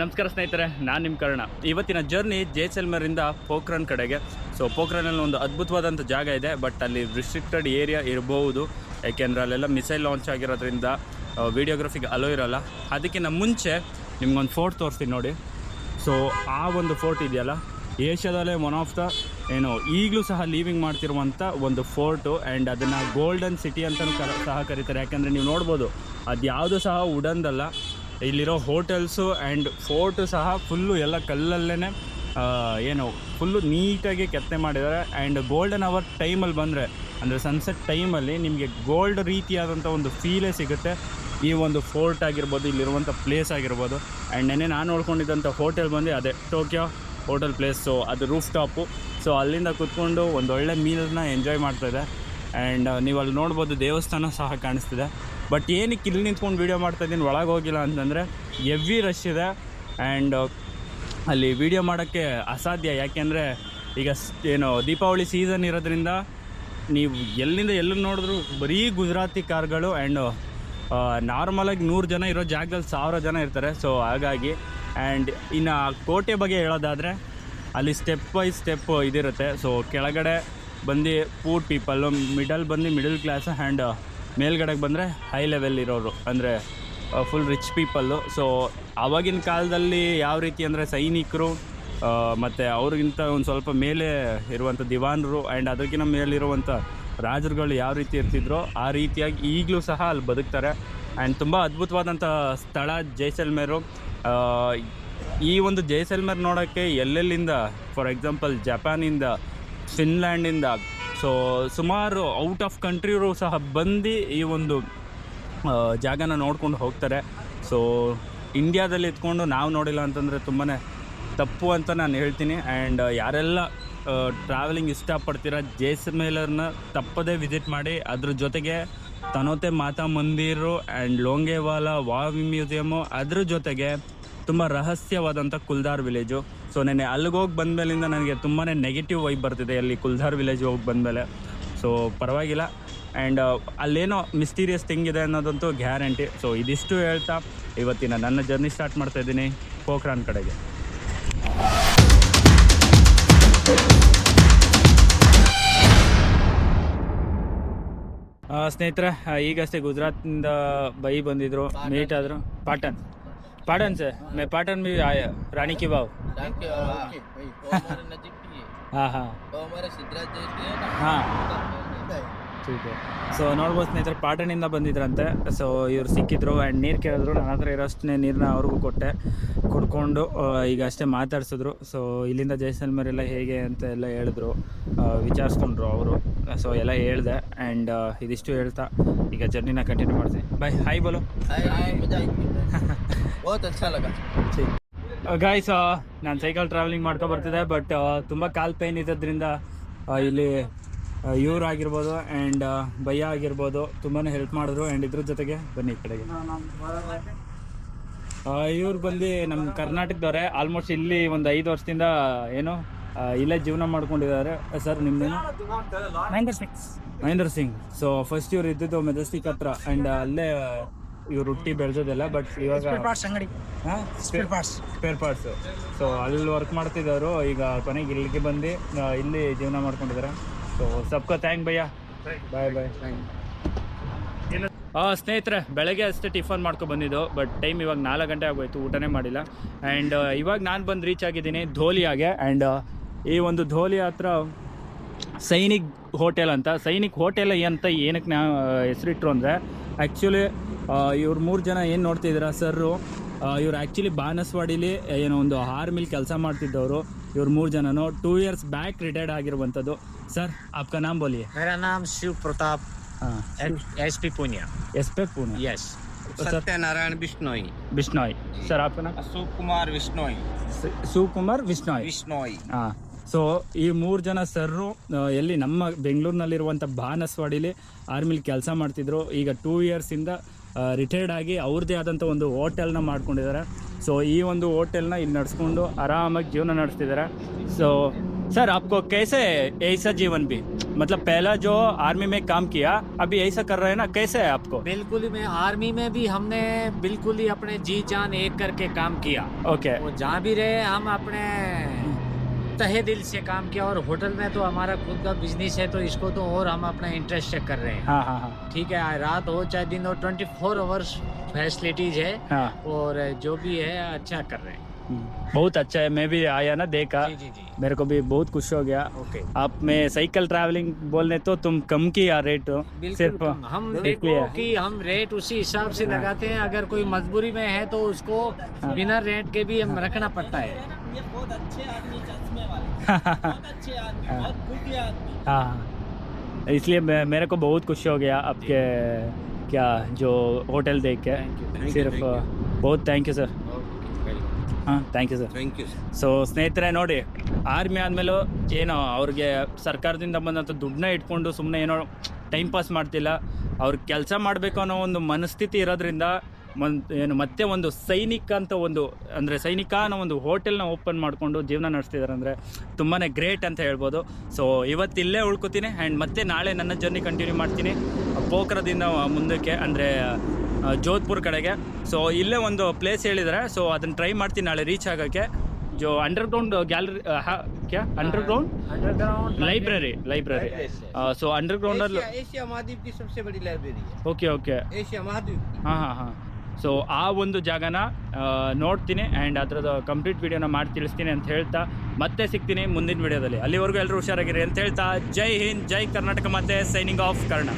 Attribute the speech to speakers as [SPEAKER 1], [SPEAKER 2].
[SPEAKER 1] ನಮಸ್ಕಾರ ಸ್ನೇಹಿತರೆ, ನಾನು ನಿಮ್ಮ ಕರ್ಣ. ಇವತ್ತಿನ ಜರ್ನಿ ಜೈಸಲ್ಮೇರಿಂದ ಪೋಖ್ರನ್ ಕಡೆಗೆ. ಸೊ ಪೋಖ್ರನಲ್ಲಿ ಒಂದು ಅದ್ಭುತವಾದಂಥ ಜಾಗ ಇದೆ ಬಟ್ ಅಲ್ಲಿ ರಿಸ್ಟ್ರಿಕ್ಟೆಡ್ ಏರಿಯಾ ಇರಬಹುದು. ಯಾಕೆಂದರೆ ಅಲ್ಲೆಲ್ಲ ಮಿಸೈಲ್ ಲಾಂಚ್ ಆಗಿರೋದ್ರಿಂದ ವಿಡಿಯೋಗ್ರಫಿಗೆ ಅಲೋ ಇರೋಲ್ಲ. ಅದಕ್ಕಿಂತ ಮುಂಚೆ ನಿಮ್ಗೊಂದು ಫೋರ್ಟ್ ತೋರಿಸ್ತೀನಿ ನೋಡಿ. ಸೊ ಆ ಒಂದು ಫೋರ್ಟ್ ಇದೆಯಲ್ಲ, ಏಷ್ಯಾದಲ್ಲೇ ಒನ್ ಆಫ್ ದ ಏನು, ಈಗಲೂ ಸಹ ಲೀವಿಂಗ್ ಮಾಡ್ತಿರುವಂಥ ಒಂದು ಫೋರ್ಟು ಆ್ಯಂಡ್ ಅದನ್ನು ಗೋಲ್ಡನ್ ಸಿಟಿ ಅಂತಲೂ ಸಹ ಕರೀತಾರೆ. ಯಾಕೆಂದರೆ ನೀವು ನೋಡ್ಬೋದು ಅದು ಯಾವುದು ಸಹ ವುಡನ್ದಲ್ಲ ಇಲ್ಲಿರೋ ಹೋಟೆಲ್ಸು ಆ್ಯಂಡ್ ಫೋರ್ಟು ಸಹ ಫುಲ್ಲು ಎಲ್ಲ ಕಲ್ಲಲ್ಲೇ ಏನು ಫುಲ್ಲು ನೀಟಾಗಿ ಕೆತ್ತನೆ ಮಾಡಿದ್ದಾರೆ. ಆ್ಯಂಡ್ ಗೋಲ್ಡನ್ ಅವರ್ ಟೈಮಲ್ಲಿ ಬಂದರೆ, ಅಂದರೆ ಸನ್ಸೆಟ್ ಟೈಮಲ್ಲಿ ನಿಮಗೆ ಗೋಲ್ಡ್ ರೀತಿಯಾದಂಥ ಒಂದು ಫೀಲೇ ಸಿಗುತ್ತೆ. ಈ ಒಂದು ಫೋರ್ಟ್ ಆಗಿರ್ಬೋದು, ಇಲ್ಲಿರುವಂಥ ಪ್ಲೇಸ್ ಆಗಿರ್ಬೋದು. ಆ್ಯಂಡ್ ನೆನೆ ನಾನು ನೋಡ್ಕೊಂಡಿದ್ದಂಥ ಹೋಟೆಲ್ ಬಂದು ಅದೇ ಟೋಕಿಯೋ ಹೋಟೆಲ್ ಪ್ಲೇಸು ಅದು ರೂಫ್ ಟಾಪು ಸೊ ಅಲ್ಲಿಂದ ಕುತ್ಕೊಂಡು ಒಂದು ಒಳ್ಳೆ ಮೀಲನ್ನ ಎಂಜಾಯ್ ಮಾಡ್ತಾಯಿದೆ ಆ್ಯಂಡ್ ನೀವು ಅಲ್ಲಿ ನೋಡ್ಬೋದು ದೇವಸ್ಥಾನ ಸಹ ಕಾಣಿಸ್ತಿದೆ. ಬಟ್ ಏನಕ್ಕೆ ಇಲ್ಲಿ ನಿಂತ್ಕೊಂಡು ವೀಡಿಯೋ ಮಾಡ್ತಾ ಇದ್ದೀನಿ, ಒಳಗೆ ಹೋಗಿಲ್ಲ ಅಂತಂದರೆ ಎವ್ವಿ ರಶ್ ಇದೆ. ಆ್ಯಂಡ್ ಅಲ್ಲಿ ವೀಡಿಯೋ ಮಾಡೋಕ್ಕೆ ಅಸಾಧ್ಯ. ಯಾಕೆಂದರೆ ಈಗ ಏನು, ದೀಪಾವಳಿ ಸೀಸನ್ ಇರೋದ್ರಿಂದ ನೀವು ಎಲ್ಲಿಂದ ಎಲ್ಲಿ ನೋಡಿದ್ರು ಬರೀ ಗುಜರಾತಿ ಕಾರ್ಗಳು ಆ್ಯಂಡ್ ನಾರ್ಮಲಾಗಿ ನೂರು ಜನ ಇರೋ ಜಾಗದಲ್ಲಿ ಸಾವಿರ ಜನ ಇರ್ತಾರೆ. ಸೊ ಹಾಗಾಗಿ ಆ್ಯಂಡ್ ಇನ್ನು ಕೋಟೆ ಬಗ್ಗೆ ಹೇಳೋದಾದರೆ ಅಲ್ಲಿ ಸ್ಟೆಪ್ ಬೈ ಸ್ಟೆಪ್ ಇದಿರುತ್ತೆ. ಸೊ ಕೆಳಗಡೆ ಬಂದು ಪೂರ್ ಪೀಪಲ್ಲು ಮಿಡಲ್ ಬಂದು ಮಿಡಲ್ ಕ್ಲಾಸ್ ಆ್ಯಂಡ್ ಮೇಲ್ಗಡೆಗೆ ಬಂದರೆ ಹೈ ಲೆವೆಲ್ ಇರೋರು. ಅಂದರೆ ಫುಲ್ ರಿಚ್ ಪೀಪಲ್ಲು ಸೊ ಆವಾಗಿನ ಕಾಲದಲ್ಲಿ ಯಾವ ರೀತಿ ಅಂದರೆ ಸೈನಿಕರು ಮತ್ತು ಅವ್ರಿಗಿಂತ ಒಂದು ಸ್ವಲ್ಪ ಮೇಲೆ ಇರುವಂಥ ದಿವಾನರು ಆ್ಯಂಡ್ ಅದಕ್ಕಿಂತ ಮೇಲಿರುವಂಥ ರಾಜರುಗಳು ಯಾವ ರೀತಿ ಇರ್ತಿದ್ರೋ ಆ ರೀತಿಯಾಗಿ ಈಗಲೂ ಸಹ ಅಲ್ಲಿ ಬದುಕ್ತಾರೆ. ಆ್ಯಂಡ್ ತುಂಬ ಅದ್ಭುತವಾದಂಥ ಸ್ಥಳ ಜೈಸಲ್ಮೇರು. ಈ ಒಂದು ಜೈಸಲ್ಮೇರ್ ನೋಡೋಕ್ಕೆ ಎಲ್ಲೆಲ್ಲಿಂದ ಫಾರ್ ಎಕ್ಸಾಂಪಲ್ ಜಪಾನಿಂದ ಫಿನ್ಲ್ಯಾಂಡಿಂದ ಸೊ ಸುಮಾರು ಔಟ್ ಆಫ್ ಕಂಟ್ರಿಯವರು ಸಹ ಬಂದು ಈ ಒಂದು ಜಾಗನ ನೋಡ್ಕೊಂಡು ಹೋಗ್ತಾರೆ. ಸೊ ಇಂಡಿಯಾದಲ್ಲಿ ಇದ್ಕೊಂಡು ನಾವು ನೋಡಿಲ್ಲ ಅಂತಂದರೆ ತುಂಬಾ ತಪ್ಪು ಅಂತ ನಾನು ಹೇಳ್ತೀನಿ. ಆ್ಯಂಡ್ ಯಾರೆಲ್ಲ ಟ್ರಾವೆಲಿಂಗ್ ಇಷ್ಟಪಡ್ತೀರ ಜೈಸಮೇಲರ್ನ ತಪ್ಪದೇ ವಿಸಿಟ್ ಮಾಡಿ, ಅದ್ರ ಜೊತೆಗೆ ತನೋತೆ ಮಾತಾ ಮಂದಿರು ಆ್ಯಂಡ್ ಲೋಂಗೇವಾಲ ವಾವಿ ಮ್ಯೂಸಿಯಮು ಅದ್ರ ಜೊತೆಗೆ ತುಂಬ ರಹಸ್ಯವಾದಂಥ ಕುಲ್ದಾರ್ ವಿಲೇಜು ಸೊ ನೆನ್ನೆ ಅಲ್ಲಿಗೆ ಹೋಗಿ ಬಂದಮೇಲಿಂದ ನನಗೆ ತುಂಬಾ ನೆಗೆಟಿವ್ ವೈಬ್ ಬರ್ತಿದೆ ಅಲ್ಲಿ ಕುಲ್ದಾರ್ ವಿಲೇಜ್ ಹೋಗಿ ಬಂದಮೇಲೆ. ಸೊ ಪರವಾಗಿಲ್ಲ. ಆ್ಯಂಡ್ ಅಲ್ಲೇನೋ ಮಿಸ್ಟೀರಿಯಸ್ ಥಿಂಗ್ ಇದೆ ಅನ್ನೋದಂತೂ ಗ್ಯಾರಂಟಿ ಸೊ ಇದಿಷ್ಟು ಹೇಳ್ತಾ ಇವತ್ತಿನ ನನ್ನ ಜರ್ನಿ ಸ್ಟಾರ್ಟ್ ಮಾಡ್ತಾ ಇದ್ದೀನಿ ಪೋಖ್ರಾನ್ ಕಡೆಗೆ. ಸ್ನೇಹಿತರೆ ಈಗಷ್ಟೇ ಗುಜರಾತ್ನಿಂದ ಬೈ ಬಂದಿದ್ರು. ಮೀಟ್ ಆದರು. ಪಾಟನ್ पाटन से? मैं पाटन में
[SPEAKER 2] आया रानी हाँ। की बाव हाँ। हाँ। हाँ
[SPEAKER 1] ಸೊ ನೋಡ್ಬೋದು ಸ್ನೇಹಿತರು ಪಾಟಣಿಂದ ಬಂದಿದ್ರಂತೆ. ಸೊ ಇವರು ಸಿಕ್ಕಿದ್ರು ಆ್ಯಂಡ್ ನೀರು ಕೇಳಿದ್ರು. ನನ್ನ ಹತ್ರ ಇರೋಷ್ಟನ್ನೇ ನೀರನ್ನ ಅವ್ರಿಗೂ ಕೊಟ್ಟೆ. ಕುಡ್ಕೊಂಡು ಈಗ ಅಷ್ಟೇ ಮಾತಾಡ್ಸಿದ್ರು. ಸೊ ಇಲ್ಲಿಂದ ಜೈಸಲ್ಮರ್ ಎಲ್ಲ ಹೇಗೆ ಅಂತ ಎಲ್ಲ ಹೇಳಿದ್ರು. ವಿಚಾರಿಸ್ಕೊಂಡ್ರು ಅವರು. ಸೊ ಎಲ್ಲ ಹೇಳಿದೆ. ಆ್ಯಂಡ್ ಇದಿಷ್ಟು ಹೇಳ್ತಾ ಈಗ ಜರ್ನಿನ ಕಂಟಿನ್ಯೂ ಮಾಡ್ತೀನಿ. ಬಾಯ್ ಹಾಯ್ ಬೋಲು. ಗಾಯ್ಸ್ ನಾನು ಸೈಕಲ್ ಟ್ರಾವೆಲಿಂಗ್ ಮಾಡ್ಕೊ ಬರ್ತಿದ್ದೆ ಬಟ್ ತುಂಬ ಕಾಲು ಪೇನ್ ಇದ್ದದ್ರಿಂದ ಇಲ್ಲಿ ಇವ್ರು ಆಗಿರ್ಬೋದು ಆ್ಯಂಡ್ ಭಯ್ಯ ಆಗಿರ್ಬೋದು ತುಂಬಾ ಹೆಲ್ಪ್ ಮಾಡಿದ್ರು ಆ್ಯಂಡ್ ಇದ್ರ ಜೊತೆಗೆ ಬನ್ನಿ ಈ ಕಡೆಗೆ. ಇವ್ರು ಬಂದು ನಮ್ಮ ಕರ್ನಾಟಕದವರೇ ಆಲ್ಮೋಸ್ಟ್ ಇಲ್ಲಿ ಒಂದು ಐದು ವರ್ಷದಿಂದ ಏನು ಇಲ್ಲೇ ಜೀವನ ಮಾಡ್ಕೊಂಡಿದ್ದಾರೆ. ಸರ್ ನಿಮ್ದು
[SPEAKER 3] ಮಹೇಂದ್ರ ಸಿಂಗ್.
[SPEAKER 1] ಮಹೇಂದ್ರ ಸಿಂಗ್. ಸೊ ಫಸ್ಟ್ ಇವ್ರು ಇದ್ದಿದ್ದು ಮೆಜೆಸ್ಟಿಕ್ ಹತ್ರ ಆ್ಯಂಡ್ ಅಲ್ಲೇ ಇವ್ರು ಹುಟ್ಟಿ ಬೆಳೆದಿಲ್ಲ ಬಟ್ ಇವಾಗ
[SPEAKER 3] spare parts
[SPEAKER 1] spare parts so ಅಲ್ಲಿ ವರ್ಕ್ ಮಾಡ್ತಿದ್ದವರು ಈಗ ಕೊನೆಗೆ ಇಲ್ಲಿಗೆ ಬಂದು ಇಲ್ಲಿ ಜೀವನ ಮಾಡ್ಕೊಂಡಿದ್ದಾರೆ. ಸೊ ಸಬ್ಕೋ ಥ್ಯಾಂಕ್ ಭಯ್ಯ ಬಾಯ್ ಬಾಯ್ ಸ್ನೇಹಿತರೆ, ಬೆಳಗ್ಗೆ ಅಷ್ಟೇ ಟಿಫನ್ ಮಾಡ್ಕೊ ಬಂದಿದ್ದು ಬಟ್ ಟೈಮ್ ಇವಾಗ ನಾಲ್ಕು ಗಂಟೆ ಆಗೋಯ್ತು, ಊಟನೇ ಮಾಡಿಲ್ಲ. ಆ್ಯಂಡ್ ಇವಾಗ ನಾನು ಬಂದು ರೀಚ್ ಆಗಿದ್ದೀನಿ ಧೋಲಿಯಾಗೆ. ಆ್ಯಂಡ್ ಈ ಒಂದು ಧೋಲಿ ಹತ್ರ ಸೈನಿಕ್ ಹೋಟೆಲ್ ಅಂತ. ಸೈನಿಕ್ ಹೋಟೆಲ್ ಅಂತ ಏನಕ್ಕೆ ನಾ ಹೆಸರಿಟ್ರು ಅಂದರೆ ಆ್ಯಕ್ಚುಲಿ ಇವ್ರು ಮೂರು ಜನ ಏನು ನೋಡ್ತಿದ್ದೀರಾ, ಸರ್ರು ಇವ್ರು ಆ್ಯಕ್ಚುಲಿ ಬಾನಸ್ವಾಡಿಲಿ ಏನೋ ಒಂದು ಆರ್ಮಿಲಿ ಕೆಲಸ ಮಾಡ್ತಿದ್ದವರು. ಇವ್ರು ಮೂರು ಜನನು ಟೂ ಇಯರ್ಸ್ ಬ್ಯಾಕ್ ರಿಟೈರ್ಡ್ ಆಗಿರುವಂಥದ್ದು ಸರ್ ಆಪ್ಕಾ ನಾಮ್ ಬೋಲಿಯೇ
[SPEAKER 3] मेरा नाम शिव प्रताप
[SPEAKER 1] ಹಾಂ
[SPEAKER 3] S P Punia
[SPEAKER 1] S P Pune
[SPEAKER 3] yes
[SPEAKER 1] sir
[SPEAKER 2] Satyanarayan Bishnoi
[SPEAKER 1] Bishnoi sir ಆಪ್ಕಾ ನಾಮ್
[SPEAKER 2] अशोक कुमार बिश्नोई
[SPEAKER 1] ಶಿವಕುಮಾರ್ ವಿಷ್ಣಾಯ್
[SPEAKER 2] बिश्नोई
[SPEAKER 1] ಹಾಂ ಸೊ ಈ ಮೂರು ಜನ ಸರ್ರು ಆ, ಎಲ್ಲಿ ನಮ್ಮ ಬೆಂಗಳೂರಿನಲ್ಲಿರುವಂಥ ಬಾನಸ್ವಾಡಿಲಿ ಆರ್ಮಿಲಿ ಕೆಲಸ ಮಾಡ್ತಿದ್ರು ಈಗ ಟೂ ಇಯರ್ಸಿಂದ ರಿಟೈರ್ಡ್ ಆಗಿ ಅವ್ರದ್ದೇ ಆದಂಥ ಒಂದು ಹೋಟೆಲ್ನ ಮಾಡ್ಕೊಂಡಿದ್ದಾರೆ ಸೊ ಈ ಒಂದು ಹೋಟೆಲ್ನ ಇಲ್ಲಿ ನಡೆಸ್ಕೊಂಡು ಆರಾಮಾಗಿ ಜೀವನ ನಡೆಸ್ತಿದ್ದಾರೆ ಸೊ सर आपको कैसे है ऐसा जीवन भी मतलब पहला जो आर्मी में काम किया अभी ऐसा कर रहे हैं ना कैसे है आपको
[SPEAKER 3] बिल्कुल ही मैं आर्मी में भी हमने बिल्कुल ही अपने जी जान एक करके काम किया
[SPEAKER 1] ओके
[SPEAKER 3] वो जहाँ भी रहे हम अपने तहे दिल से काम किया और होटल में तो हमारा खुद का बिजनेस है तो इसको तो और हम अपना इंटरेस्ट चेक कर रहे हैं
[SPEAKER 1] हाँ हाँ हाँ
[SPEAKER 3] ठीक है रात हो चाहे दिन हो ट्वेंटी फोर आवर्स फैसिलिटीज़ है
[SPEAKER 1] हाँ।
[SPEAKER 3] और जो भी है अच्छा कर रहे हैं।
[SPEAKER 1] हम्म, बहुत अच्छा है मैं भी आया ना देखा।
[SPEAKER 3] जी जी जी।
[SPEAKER 1] मेरे को भी बहुत खुश हो गया।
[SPEAKER 3] ओके।
[SPEAKER 1] आप में साइकिल ट्रैवलिंग बोलने तो तुम कम की किया रेट
[SPEAKER 3] बिल्कुल
[SPEAKER 1] सिर्फ़
[SPEAKER 3] हम
[SPEAKER 1] देख।
[SPEAKER 3] कि हम रेट उसी हिसाब से
[SPEAKER 1] हाँ।
[SPEAKER 3] लगाते हैं। अगर कोई मजबूरी में है तो उसको
[SPEAKER 1] हाँ।
[SPEAKER 3] बिना रेट के भी हम रखना पड़ता है।
[SPEAKER 2] बहुत अच्छे आदमी चश्मे वाले बहुत आदमी
[SPEAKER 1] हाँ। हाँ। इसलिए मेरे को बहुत खुश हो गया आपके क्या जो होटल देख के सिर्फ बहुत ಥ್ಯಾಂಕ್ ಯು ಸರ್ ಹಾಂ thank you sir
[SPEAKER 2] thank you
[SPEAKER 1] so ಸ್ನೇಹಿತರೆ ನೋಡಿ ಆರ್ಮಿ ಆದಮೇಲೂ ಏನೋ ಅವ್ರಿಗೆ ಸರ್ಕಾರದಿಂದ ಬಂದಂಥ ದುಡ್ಡನ್ನ ಇಟ್ಕೊಂಡು ಸುಮ್ಮನೆ ಏನೋ ಟೈಮ್ ಪಾಸ್ ಮಾಡ್ತಿಲ್ಲ ಅವ್ರು ಕೆಲಸ ಮಾಡಬೇಕು ಅನ್ನೋ ಒಂದು ಮನಸ್ಥಿತಿ ಇರೋದ್ರಿಂದ ಒಂದು ಏನು ಮತ್ತೆ ಒಂದು ಸೈನಿಕ ಅಂತ ಒಂದು ಅಂದರೆ ಸೈನಿಕ ಅನ್ನೋ ಒಂದು ಹೋಟೆಲ್ನ ಓಪನ್ ಮಾಡಿಕೊಂಡು ಜೀವನ ನಡೆಸ್ತಿದ್ದಾರೆ ಅಂದರೆ ತುಂಬಾ ಗ್ರೇಟ್ ಅಂತ ಹೇಳ್ಬೋದು ಸೊ ಇವತ್ತು ಇಲ್ಲೇ ಉಳ್ಕೊತೀನಿ ಆ್ಯಂಡ್ ಮತ್ತೆ ನಾಳೆ ನನ್ನ ಜರ್ನಿ ಕಂಟಿನ್ಯೂ ಮಾಡ್ತೀನಿ ಪೋಖ್ರದಿಂದ ಮುಂದಕ್ಕೆ ಅಂದರೆ ಜೋಧ್ಪುರ್ ಕಡೆಗೆ. ಸೊ ಇಲ್ಲೇ ಒಂದು ಪ್ಲೇಸ್ ಹೇಳಿದರೆ. ಸೊ ಅದನ್ನು ಟ್ರೈ ಮಾಡ್ತೀನಿ ನಾಳೆ ರೀಚ್ ಆಗೋಕ್ಕೆ.
[SPEAKER 2] ಜೋ ಅಂಡರ್ಗ್ರೌಂಡ್ ಗ್ಯಾಲರಿ ಕ್ಯಾ? Underground library library
[SPEAKER 1] so underground
[SPEAKER 2] Asia okay okay
[SPEAKER 1] ಹಾಂ ಹಾಂ ಹಾಂ. ಸೊ ಆ ಒಂದು ಜಾಗನ ನೋಡ್ತೀನಿ ಆ್ಯಂಡ್ ಅದ್ರದ್ದು ಕಂಪ್ಲೀಟ್ ವೀಡಿಯೋನ ಮಾಡಿ ತಿಳಿಸ್ತೀನಿ ಅಂತ ಹೇಳ್ತಾ ಮತ್ತೆ ಸಿಗ್ತೀನಿ ಮುಂದಿನ ವಿಡಿಯೋದಲ್ಲಿ ಅಲ್ಲಿವರೆಗೂ ಎಲ್ಲರೂ ಹುಷಾರಾಗಿರಿ ಅಂತ ಹೇಳ್ತಾ. ಜೈ ಹಿಂದ್ ಜೈ ಕರ್ನಾಟಕ ಮತ್ತೆ ಸೈನಿಂಗ್ ಆಫ್ ಕರ್ಣ.